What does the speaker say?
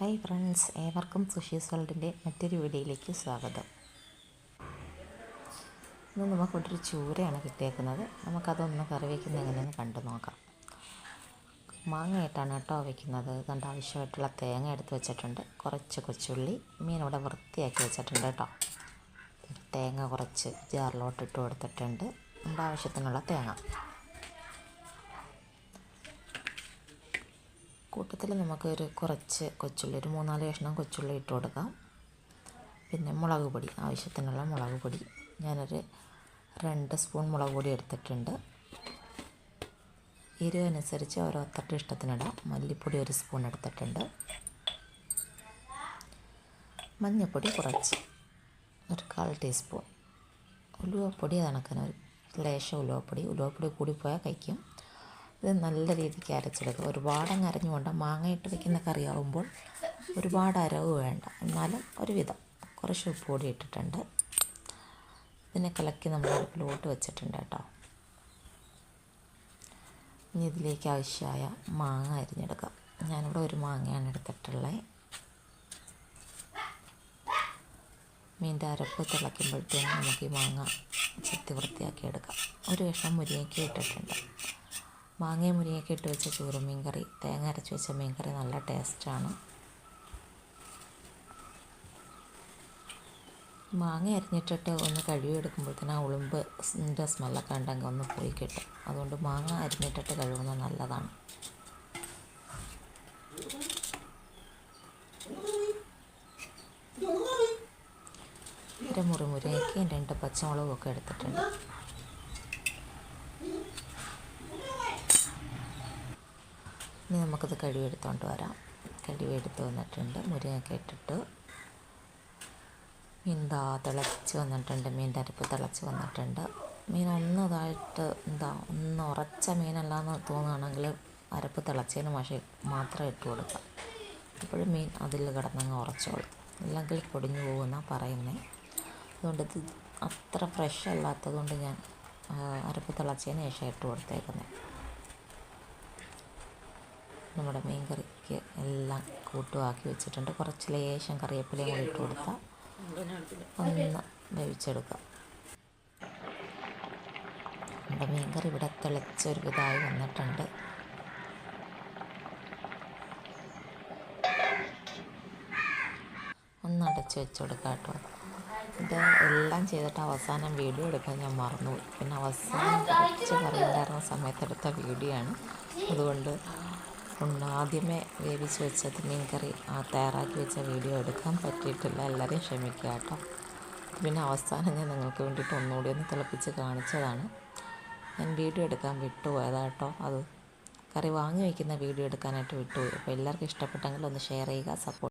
Hi friends ഏവർക്കും സുഷീസ് വേൾഡിന്റെ മറ്റൊരു വീഡിയോയിലേക്ക് സ്വാഗതം. ഇന്ന് നമുക്കൊരു ചൂരയാണ് കിട്ടിയേക്കുന്നത്. നമുക്കതൊന്ന് കറി വയ്ക്കുന്നത് എങ്ങനെയെന്ന് കണ്ടു നോക്കാം. മാങ്ങയായിട്ടാണ് കേട്ടോ വയ്ക്കുന്നത് കണ്ട ആവശ്യമായിട്ടുള്ള തേങ്ങ എടുത്ത് വെച്ചിട്ടുണ്ട്. കുറച്ച് കൊച്ചുള്ളി മീൻ ഇവിടെ വൃത്തിയാക്കി വെച്ചിട്ടുണ്ട് കേട്ടോ. തേങ്ങ കുറച്ച് ജാറിലോട്ട് ഇട്ട് കൊടുത്തിട്ടുണ്ട്. നമ്മുടെ ആവശ്യത്തിനുള്ള തേങ്ങ. കൂട്ടത്തിൽ നമുക്കൊരു കുറച്ച് കൊച്ചുള്ളി ഒരു മൂന്നാൽ കഷ്ണം കൊച്ചുള്ളി ഇട്ട് കൊടുക്കാം. പിന്നെ മുളക് പൊടി ആവശ്യത്തിനുള്ള മുളക് പൊടി. ഞാനൊരു രണ്ട് സ്പൂൺ മുളക് പൊടി എടുത്തിട്ടുണ്ട്. എരിവനുസരിച്ച് ഓരോരുത്തരുടെ ഇഷ്ടത്തിനിടാം. മല്ലിപ്പൊടി ഒരു സ്പൂൺ എടുത്തിട്ടുണ്ട്. മഞ്ഞൾപ്പൊടി കുറച്ച് ഒരു കാൽ ടീസ്പൂൺ. ഉലുവപ്പൊടി കണക്കിന് ഒരു ലേശം ഉലുവപ്പൊടി. ഉലുവപ്പൊടി കൂടിപ്പോയാൽ കഴിക്കും. ഇത് നല്ല രീതിക്ക് അരച്ചെടുക്കുക ഒരുപാടങ്ങ് അരഞ്ഞു കൊണ്ട് മാങ്ങയിട്ട് വയ്ക്കുന്ന കറിയാവുമ്പോൾ ഒരുപാട് അരവ് വേണ്ട. എന്നാലും ഒരുവിധം. കുറച്ച് ഉപ്പ് കൂടി ഇട്ടിട്ടുണ്ട്. ഇതിനെ കലക്കി നമ്മൾ അടുപ്പിലോട്ട് വെച്ചിട്ടുണ്ട് കേട്ടോ. ഇനി ഇതിലേക്ക് ആവശ്യമായ മാങ്ങ അരിഞ്ഞെടുക്കാം. ഞാനിവിടെ ഒരു മാങ്ങയാണ് എടുത്തിട്ടുള്ളത് മീന്റെ അരപ്പ് തിളയ്ക്കുമ്പോഴത്തേനും നമുക്ക് ഈ മാങ്ങ ചെത്തി വൃത്തിയാക്കി എടുക്കാം. ഒരു കഷ്ണം മുരിയാക്കി ഇട്ടിട്ടുണ്ട്. മാങ്ങയും മുരിങ്ങയൊക്കെ ഇട്ട് വെച്ച ചോറും മീൻകറി. തേങ്ങ അരച്ച് വെച്ച മീൻകറി നല്ല ടേസ്റ്റാണ്. മാങ്ങ അരിഞ്ഞിട്ടിട്ട് ഒന്ന് കഴുകിയെടുക്കുമ്പോഴത്തേന് ആ ഉളുമ്പിന്റെ സ്മെല്ലൊക്കെ ഉണ്ടെങ്കിൽ ഒന്ന് പോയി കിട്ടും. അതുകൊണ്ട് മാങ്ങ അരിഞ്ഞിട്ടിട്ട് കഴുകുന്നത് നല്ലതാണ്. ഒരു മുറി മുരിങ്ങയ്ക്കയും രണ്ട് പച്ചമുളകും ഒക്കെ എടുത്തിട്ടുണ്ട്. ഇനി നമുക്കത് കഴിവെടുത്തോണ്ട് വരാം. കഴുകിയെടുത്ത് വന്നിട്ടുണ്ട്. മുരിങ്ങയൊക്കെ ഇട്ടിട്ട് എന്താ തിളച്ച് വന്നിട്ടുണ്ട്. മീന്റെ അരപ്പ് തിളച്ച് വന്നിട്ടുണ്ട്. മീൻ ഒന്ന് ഇതായിട്ട് എന്താ ഒന്ന് ഉറച്ച മീനല്ലാന്ന് തോന്നുകയാണെങ്കിൽ അരപ്പ് തിളച്ചതിന് പക്ഷേ മാത്രം ഇട്ട് കൊടുക്കാം. അപ്പോഴും മീൻ അതിൽ കിടന്നങ്ങ് ഉറച്ചോളും. ഇല്ലെങ്കിൽ പൊടിഞ്ഞു പോകുമെന്നാണ് പറയുന്നത് അതുകൊണ്ട് ഇത് അത്ര ഫ്രഷ് അല്ലാത്തത് കൊണ്ട് ഞാൻ അരപ്പ് തിളച്ചതിന് ശേഷം ഇട്ട് കൊടുത്തേക്കുന്നത് നമ്മുടെ മീൻ കറിക്ക് എല്ലാം കൂട്ടുമാക്കി വെച്ചിട്ടുണ്ട്. കുറച്ച് ലേശം കറിവേപ്പിലയും കൂടി ഇട്ട് കൊടുത്താൽ ഒന്ന് വേവിച്ചെടുക്കാം. നമ്മുടെ മീൻ കറി ഇവിടെ തിളച്ചൊരു ഇതായി വന്നിട്ടുണ്ട്. ഒന്ന് അടച്ച് വെച്ച് കൊടുക്കാം കേട്ടോ. ഇത് എല്ലാം ചെയ്തിട്ട് അവസാനം വീഡിയോ എടുക്കാൻ ഞാൻ മറന്നുപോയി. പിന്നെ അവസാനം കുറച്ച് കറിയുണ്ടായിരുന്ന ഉണ്ടായിരുന്ന സമയത്തെടുത്ത വീഡിയോ ആണ്. അതുകൊണ്ട് ആദ്യമേ വേവിച്ച് വെച്ചത് മീൻ കറി തയ്യാറാക്കി വെച്ച വീഡിയോ എടുക്കാൻ പറ്റിയിട്ടില്ല. എല്ലാവരെയും ക്ഷമിക്കുക കേട്ടോ. പിന്നെ അവസാനം ഞാൻ നിങ്ങൾക്ക് വേണ്ടിയിട്ട് ഒന്നുകൂടി ഒന്ന് തിളപ്പിച്ച് കാണിച്ചതാണ്. ഞാൻ വീഡിയോ എടുക്കാൻ വിട്ടുപോയതാണ് കേട്ടോ. അത് കറി വാങ്ങി വയ്ക്കുന്ന വീഡിയോ എടുക്കാനായിട്ട് വിട്ടുപോയി. അപ്പോൾ എല്ലാവർക്കും ഇഷ്ടപ്പെട്ടെങ്കിൽ ഒന്ന് ഷെയർ ചെയ്യുക സപ്പോർട്ട്